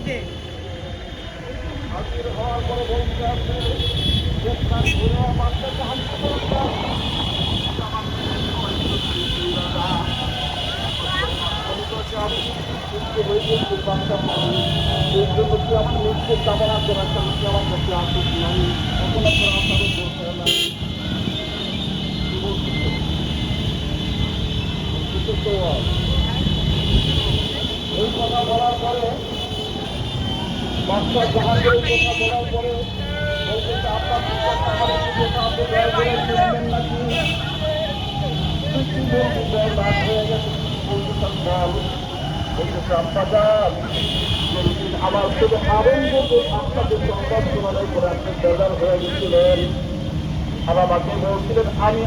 থেকে আমার আমি আমি মৃত্যুর কামনা করার জন্য কি আমার কাছে আসুক এখন আপনার আপনারও বলতে নাই কি বলছি তো? বলছি তো, এই কথা বলার পরে বাচ্চা জাহাজের কথা বলার পরে বলতেছে আপনার আমার একটু কথা আপনি দয়া করে শুনবেন নাকি রাত হয়ে গেছে বলতেছেন বল আমার শুধু আনন্দ আপনাকে সংবাদ শোনানোর পরে আপনি হয়ে গেছিলেন আর আমাকে বলছিলেন, আমি